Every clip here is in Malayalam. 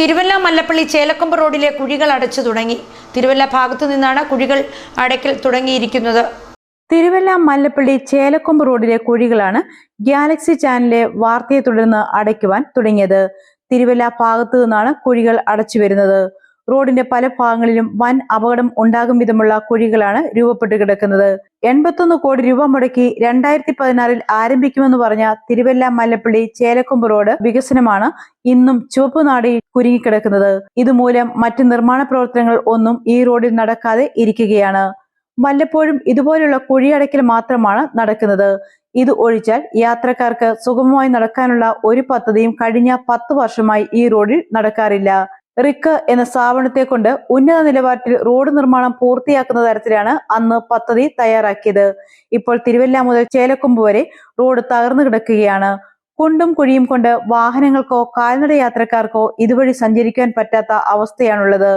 തിരുവല്ല മല്ലപ്പള്ളി ചേലക്കൊമ്പ് റോഡിലെ കുഴികൾ അടച്ചു തുടങ്ങി. തിരുവല്ല ഭാഗത്തു നിന്നാണ് കുഴികൾ അടയ്ക്കൽ തുടങ്ങിയിരിക്കുന്നത്. തിരുവല്ല മല്ലപ്പള്ളി ചേലക്കൊമ്പ് റോഡിലെ കുഴികളാണ് ഗാലക്സി ചാനലിലെ വാർത്തയെ തുടർന്ന് അടയ്ക്കുവാൻ തുടങ്ങിയത്. തിരുവല്ല ഭാഗത്തു നിന്നാണ് കുഴികൾ അടച്ചു വരുന്നത്. റോഡിന്റെ പല ഭാഗങ്ങളിലും വൻ അപകടം ഉണ്ടാകും വിധമുള്ള കുഴികളാണ് രൂപപ്പെട്ടു കിടക്കുന്നത്. എൺപത്തൊന്ന് കോടി രൂപ മുടക്കി രണ്ടായിരത്തി പതിനാറിൽ ആരംഭിക്കുമെന്ന് പറഞ്ഞ തിരുവല്ല മല്ലപ്പള്ളി ചേലക്കൊമ്പ് റോഡ് വികസനമാണ് ഇന്നും ചുവപ്പ് നാടി കുരുങ്ങിക്കിടക്കുന്നത്. ഇതുമൂലം മറ്റ് നിർമ്മാണ പ്രവർത്തനങ്ങൾ ഒന്നും ഈ റോഡിൽ നടക്കാതെ ഇരിക്കുകയാണ്. വല്ലപ്പോഴും ഇതുപോലുള്ള കുഴിയടയ്ക്കൽ മാത്രമാണ് നടക്കുന്നത്. ഇത് ഒഴിച്ചാൽ യാത്രക്കാർക്ക് സുഗമമായി നടക്കാനുള്ള ഒരു പദ്ധതിയും കഴിഞ്ഞ പത്ത് വർഷമായി ഈ റോഡിൽ നടക്കാറില്ല. റിക്ക് എന്ന സ്ഥാപനത്തെ കൊണ്ട് ഉന്നത നിലവാരത്തിൽ റോഡ് നിർമ്മാണം പൂർത്തിയാക്കുന്ന തരത്തിലാണ് അന്ന് പദ്ധതി തയ്യാറാക്കിയത്. ഇപ്പോൾ തിരുവല്ല മുതൽ ചേലക്കൊമ്പ് വരെ റോഡ് തകർന്നു കിടക്കുകയാണ്. കുണ്ടും കുഴിയും കൊണ്ട് വാഹനങ്ങൾക്കോ കാൽനട യാത്രക്കാർക്കോ ഇതുവഴി സഞ്ചരിക്കാൻ പറ്റാത്ത അവസ്ഥയാണുള്ളത്.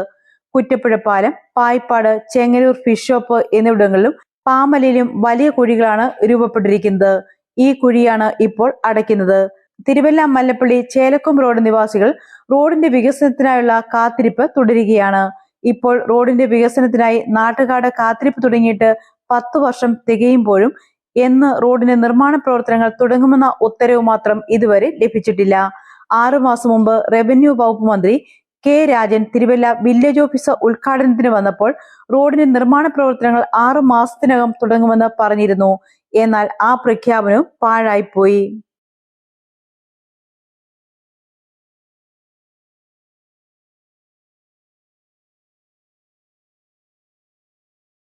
കുറ്റപ്പുഴ പാലം പായിപ്പാട് ചെങ്ങന്നൂർ ഫിഷ് ഷോപ്പ് എന്നിവിടങ്ങളിലും പാമലയിലും വലിയ കുഴികളാണ് രൂപപ്പെട്ടിരിക്കുന്നത്. ഈ കുഴിയാണ് ഇപ്പോൾ അടയ്ക്കുന്നത്. തിരുവല്ല മല്ലപ്പള്ളി ചേലക്കും റോഡ് നിവാസികൾ റോഡിന്റെ വികസനത്തിനായുള്ള കാത്തിരിപ്പ് തുടരുകയാണ്. ഇപ്പോൾ റോഡിന്റെ വികസനത്തിനായി നാട്ടുകാട് കാത്തിരിപ്പ് തുടങ്ങിയിട്ട് പത്തു വർഷം തികയുമ്പോഴും എന്ന് റോഡിന്റെ നിർമ്മാണ പ്രവർത്തനങ്ങൾ തുടങ്ങുമെന്ന ഉത്തരവ് മാത്രം ഇതുവരെ ലഭിച്ചിട്ടില്ല. ആറുമാസം മുമ്പ് റവന്യൂ വകുപ്പ് മന്ത്രി K Rajan Thiruvalla village officer ഉദ്ഘാടനത്തിന് വന്നപ്പോൾ റോഡിന്റെ നിർമ്മാണ പ്രവർത്തനങ്ങൾ ആറു മാസത്തിനകം തുടങ്ങുമെന്ന് പറഞ്ഞിരുന്നു. എന്നാൽ ആ പ്രഖ്യാപനവും പാഴായിപ്പോയി.